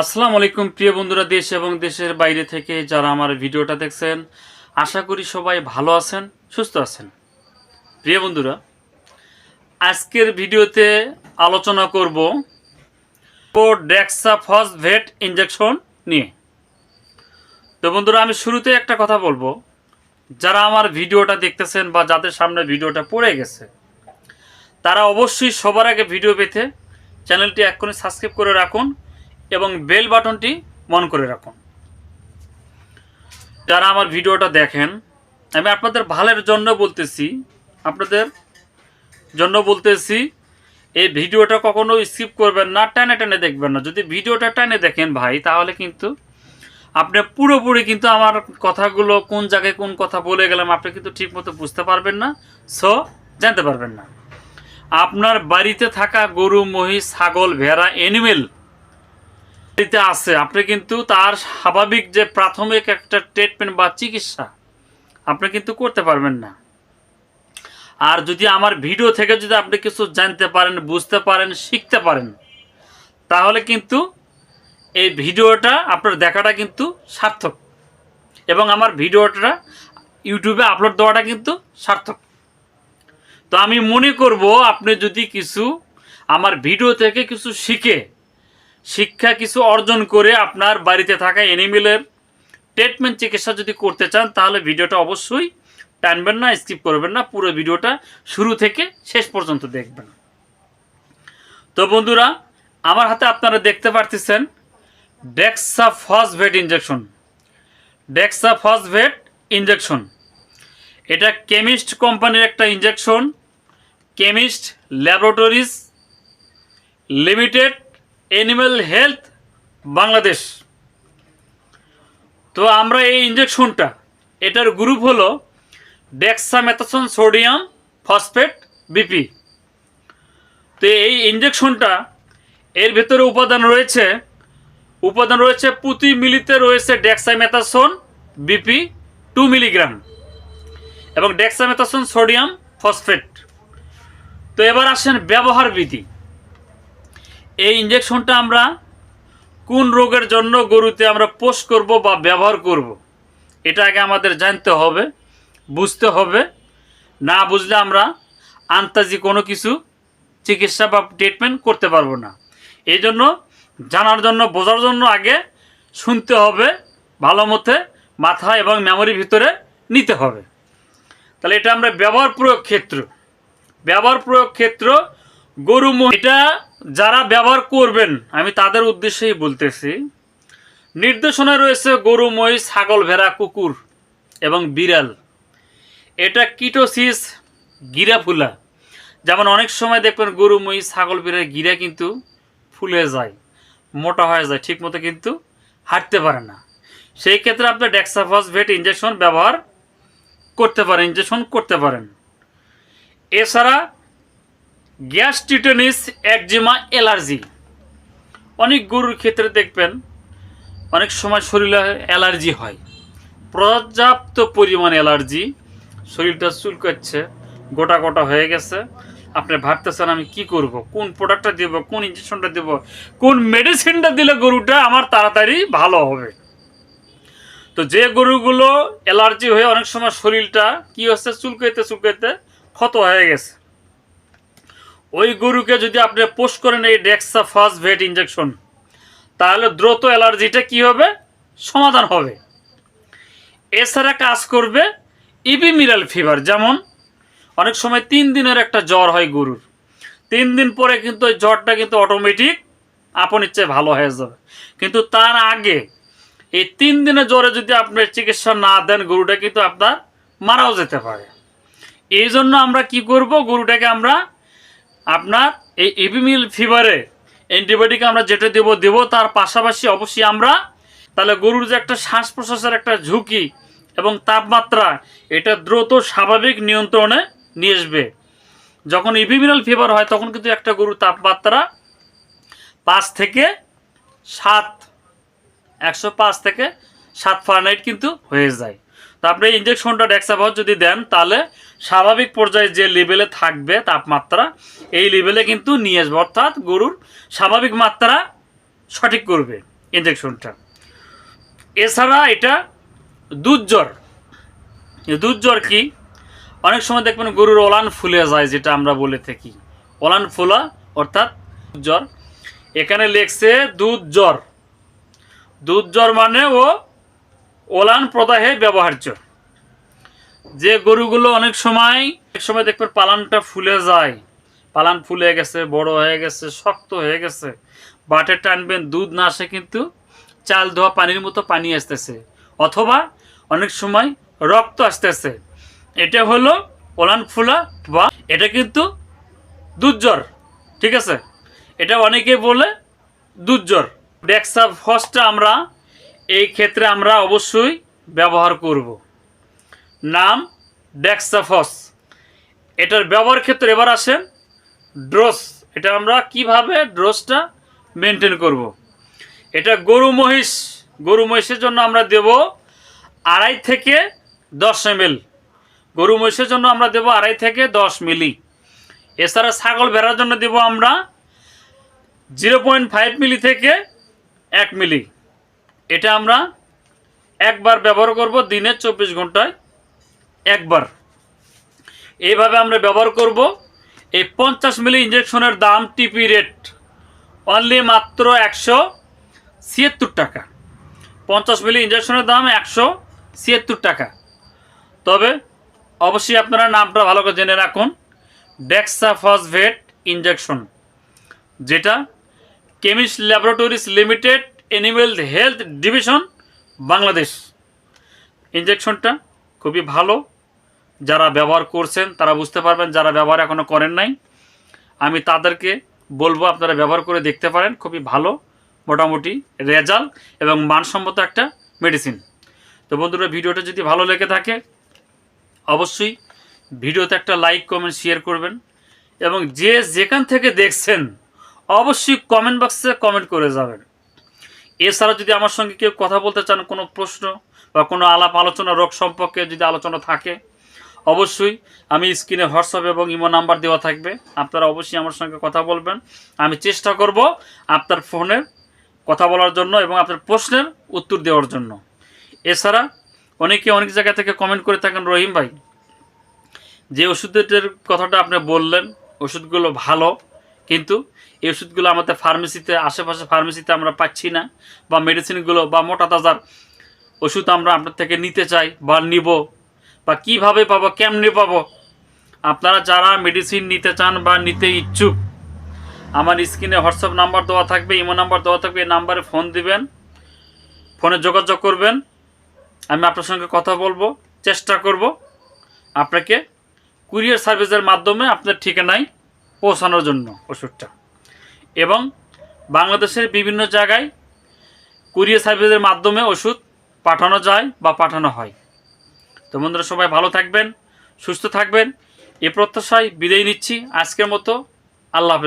আসসালামু আলাইকুম, প্রিয় বন্ধুরা, দেশ এবং দেশের বাইরে থেকে যারা আমার ভিডিওটা দেখছেন, আশা করি সবাই ভালো আছেন, সুস্থ আছেন। প্রিয় বন্ধুরা, আজকের ভিডিওতে আলোচনা করব ডেক্সা ফসভেট ইঞ্জেকশন নিয়ে। তো বন্ধুরা, আমি শুরুতে একটা কথা বলব। যারা আমার ভিডিওটা দেখতেছেন বা যাদের সামনে ভিডিওটা পড়ে গেছে, তারা অবশ্যই সবার আগে ভিডিও পেতে চ্যানেলটি এক্ষুনি সাবস্ক্রাইব করে রাখুন এবং বেল বাটনটি মন করে রাখুন। যারা আমার ভিডিওটা দেখেন, আমি আপনাদের ভালোর জন্য বলতেছি, আপনাদের জন্য বলতেছি, এই ভিডিওটা কখনো স্কিপ করবেন না, টানে টানে দেখবেন না। যদি ভিডিওটা টানে দেখেন ভাই, তাহলে কিন্তু আপনি পুরোপুরি কিন্তু আমার কথাগুলো কোন জায়গায় কোন কথা বলে গেলাম, আপনি কিন্তু ঠিকমতো বুঝতে পারবেন না সো জানতে পারবেন না। আপনার বাড়িতে থাকা গরু, মহিষ, ছাগল, ভেড়া অ্যানিমেল বাড়িতে আছে। আপনি কিন্তু তার স্বাভাবিক যে প্রাথমিক একটা ট্রিটমেন্ট বা চিকিৎসা, আপনি কিন্তু করতে পারবেন না। আর যদি আমার ভিডিও থেকে যদি আপনি কিছু জানতে পারেন, বুঝতে পারেন, শিখতে পারেন, তাহলে কিন্তু এই ভিডিওটা আপনার দেখাটা কিন্তু সার্থক। এবং আমার ভিডিওটা ইউটিউবে আপলোড দেওয়াটা কিন্তু সার্থক। তো আমি মনে করব, আপনি যদি কিছু আমার ভিডিও থেকে কিছু শিখে শিক্ষা কিছু অর্জন করে আপনার বাড়িতে থাকা এনিমেলের ট্রিটমেন্ট চিকিৎসা যদি করতে চান, তাহলে ভিডিওটা অবশ্যই টানবেন না স্কিপ করবেন না, পুরো ভিডিওটা শুরু থেকে শেষ পর্যন্ত দেখবেন। তো বন্ধুরা, আমার হাতে আপনারা দেখতে পারতেছেন Dexa Fosvet injection Dexa Fosvet injection এটা কেমিস্ট কোম্পানির একটা injection chemist laboratories limited animal health Bangladesh তো আমরা এই ইঞ্জেকশনটা এটার গ্রুপ হলো ডেক্সামেথাসন সোডিয়াম ফসফেট বিপি তো এই ইঞ্জেকশনটা এর ভেতরে উপাদান রয়েছে উপাদান রয়েছে প্রতি মিলিতে রয়েছে ডেক্সামেথাসন বিপি টু মিলিগ্রাম এবং ডেক্সামেথাসন সোডিয়াম ফসফেট তো এবার আসেন ব্যবহার বিধি। এই ইঞ্জেকশনটা আমরা কোন রোগের জন্য গরুতে আমরা পোষ করব বা ব্যবহার করব। এটা আগে আমাদের জানতে হবে, বুঝতে হবে না বুঝলে আমরা আন্তাজি কোনো কিছু চিকিৎসা বা ট্রিটমেন্ট করতে পারব না এই জন্য জানার জন্য, বোঝার জন্য আগে শুনতে হবে, ভালো মতে মাথা এবং মেমোরির ভিতরে নিতে হবে তাহলে এটা আমরা ব্যবহার প্রয়োগ ক্ষেত্র, ব্যবহার প্রয়োগ ক্ষেত্র গরু মহি- এটা যারা ব্যবহার করবেন, আমি তাদের উদ্দেশ্যেই বলতেছি। নির্দেশনা রয়েছে গরু মহিষ, ছাগল, ভেড়া, কুকুর এবং বিড়াল। এটা কিটোসিস গিরা ফুলা যেমন অনেক সময় দেখবেন গরু মহিষ, ছাগল বিড়াল গিরা কিন্তু ফুলে যায়, মোটা হয়ে যায়, ঠিকমতো কিন্তু হাঁটতে পারে না। সেই ক্ষেত্রে আপনি ডেক্সাফসভেট ইঞ্জেকশন ব্যবহার করতে পারেন ইঞ্জেকশন করতে পারেন। এছাড়া গ্যাস্ট্রিটেনিস, একজিমা, অ্যালার্জি। অনেক গরুর ক্ষেত্রে দেখবেন, অনেক সময় শরীরে অ্যালার্জি হয়। পর্যাপ্ত পরিমাণ অ্যালার্জি, শরীরটা চুলকাচ্ছে, গোটা গোটা হয়ে গেছে। আপনি ভাবতেছেন, আমি কি করব? কোন প্রোডাক্টটা দেব? কোন ইঞ্জেকশনটা দেব? কোন মেডিসিনটা দিলে গরুটা আমার তাড়াতাড়ি ভালো হবে? তো যে গরুগুলো অ্যালার্জি হয়ে অনেক সময় শরীরটা কি হচ্ছে? চুলকাইতে চুলকাইতে ক্ষত হয়ে গেছে। ওই গরুকে যদি আপনি পোস্ট করেন এই ডেক্সা ফার্স্ট ভেট ইঞ্জেকশন তাহলে দ্রুত অ্যালার্জিটা কি হবে? সমাধান হবে। এছাড়া কাজ করবে ইপিমিরাল ফিভার, যেমন অনেক সময় তিন দিনের একটা জ্বর হয় গরুর। তিন দিন পরে কিন্তু ওই জ্বরটা কিন্তু অটোমেটিক আপন ইচ্ছে ভালো হয়ে যাবে। কিন্তু তার আগে এই তিন দিনের জ্বরে যদি আপনি চিকিৎসা না দেন, গরুটা কিন্তু আপনার মারাও যেতে পারে। এই জন্য আমরা কি করব? গরুটাকে আমরা আপনার এই এপিমিল ফিভারে অ্যান্টিবায়োটিক আমরা যেটা দেবো দেবো, তার পাশাপাশি অবশ্যই আমরা তাহলে গরুর যে একটা শ্বাস প্রশ্বাসের একটা ঝুঁকি এবং তাপমাত্রা, এটা দ্রুত স্বাভাবিক নিয়ন্ত্রণে নিয়ে আসবে। যখন ইপিমিনাল ফিভার হয়, তখন কিন্তু একটা গরুর তাপমাত্রা পাঁচ থেকে সাত, একশো পাঁচ থেকে সাত ফারেনহাইট কিন্তু হয়ে যায়। তো আপনি ইঞ্জেকশনটা ডেক্সাভজ যদি দেন, তাহলে স্বাভাবিক পর্যায়ে যে লেভেলে থাকবে তাপমাত্রা, এই লেভেলে কিন্তু নিয়ে আসবে। অর্থাৎ গরুর স্বাভাবিক মাত্রা সঠিক করবে ইঞ্জেকশনটা এছাড়া এটা দুধ জ্বর দুধ জ্বর কি? অনেক সময় দেখবেন গরুর ওলান ফুলে যায়, যেটা আমরা বলে থাকি। ওলান ফুলা, অর্থাৎ জ্বর এখানে লেখছে দুধ জ্বর দুধ জ্বর মানে ও ওলান প্রদাহে ব্যবহার্য। যে গরুগুলো অনেক সময় অনেক সময় দেখবেন পালানটা ফুলে যায়। পালান ফুলে গেছে, বড় হয়ে গেছে, শক্ত হয়ে গেছে। বাটে টানবেন, দুধ না আসে কিন্তু চাল ধোয়া পানির মতো পানি আসতেছে। অথবা অনেক সময় রক্ত আসতেছে। এটা হলো ওলান ফুলা বা এটা কিন্তু দুধ জ্বর ঠিক আছে? এটা অনেকে বলে দুধ জ্বর ডেক্সা ফসটা আমরা এই ক্ষেত্রে আমরা অবশ্যই ব্যবহার করব। নাম ডেক্সাফস। এটার ব্যবহার ক্ষেত্রে এবার আসেন ড্রোস। এটা আমরা কীভাবে ড্রোসটা মেনটেন করব। এটা গরু মহিষ। গরু মহিষের জন্য আমরা দেব আড়াই থেকে দশ এম গরু মহিষের জন্য আমরা দেব আড়াই থেকে দশ মিলি। এছাড়া ছাগল ভেড়ার জন্য দেব আমরা জিরো পয়েন্ট ফাইভ মিলি থেকে এক মিলি। এটা আমরা একবার ব্যবহার করব দিনে চব্বিশ ঘন্টায় একবার। এইভাবে আমরা ব্যবহার করব। এই পঞ্চাশ মিলি ইঞ্জেকশনের দাম টিপি রেট অনলি মাত্র একশো ছিয়াত্তর টাকা। পঞ্চাশ মিলি ইঞ্জেকশনের দাম একশো ছিয়াত্তর টাকা। তবে অবশ্যই আপনারা নামটা ভালো করে জেনে রাখুন। ডেক্সাফসভেট ইঞ্জেকশন যেটা chemist laboratories limited animal health division Bangladesh ইঞ্জেকশনটা খুবই ভালো। যারা ব্যবহার করছেন, তারা বুঝতে পারবেন, যারা ব্যবহার এখনও করেন নাই, আমি তাদেরকে বলব আপনারা ব্যবহার করে দেখতে পারেন, খুবই ভালো, মোটামুটি রেজাল্ট এবং মানসম্মত একটা মেডিসিন তো বন্ধুরা, ভিডিওটা যদি ভালো লেগে থাকে, অবশ্যই ভিডিওতে একটা লাইক কমেন্ট শেয়ার করবেন এবং যে যেখান থেকে দেখছেন, অবশ্যই কমেন্ট বক্সে কমেন্ট করে যাবেন। এছাড়া যদি আমার সঙ্গে কেউ কথা বলতে চান, কোনো প্রশ্ন বা কোনো আলাপ আলোচনা, রোগ সম্পর্কে যদি আলোচনা থাকে, অবশ্যই আমি স্ক্রিনে হোয়াটসঅ্যাপ এবং ইমো নাম্বার দেওয়া থাকবে। আপনারা অবশ্যই আমার সঙ্গে কথা বলবেন। আমি চেষ্টা করব আপনার ফোনের কথা বলার জন্য এবং আপনার প্রশ্নের উত্তর দেওয়ার জন্য। এছাড়া অনেকে অনেক জায়গা থেকে কমেন্ট করে থাকেন, রহিম ভাই, যে ওষুধের কথাটা আপনি বললেন, ওষুধগুলো ভালো। কিন্তু এই ওষুধগুলো আমাদের ফার্মেসিতে আশেপাশে ফার্মেসিতে আমরা পাচ্ছি না বা মেডিসিনগুলো বা মোটা তাজার ওষুধ আমরা আপনার থেকে নিতে চাই বা নিব বা কীভাবে পাবো, কেমনে পাবো? আপনারা যারা মেডিসিন নিতে চান বা নিতে ইচ্ছুক, আমার স্ক্রিনে হোয়াটসঅ্যাপ নাম্বার দেওয়া থাকবে, ইমো নাম্বার দেওয়া থাকবে, এই নাম্বারে ফোন দিবেন, ফোনে যোগাযোগ করবেন। আমি আপনার সঙ্গে কথা বলব, চেষ্টা করব আপনাকে কুরিয়ার সার্ভিসের মাধ্যমে আপনার ঠিকানায় পৌঁছানোর জন্য ওষুধটা। এবং বাংলাদেশের বিভিন্ন জায়গায় কুরিয়ার সার্ভিসের মাধ্যমে ওষুধ পাঠানো যায় বা পাঠানো হয়। তো বন্ধুরা, সবাই ভালো থাকবেন, সুস্থ থাকবেন। এ প্রত্যাশায় বিদায় নিচ্ছি। আজকের মতো আল্লাহ হাফেজ।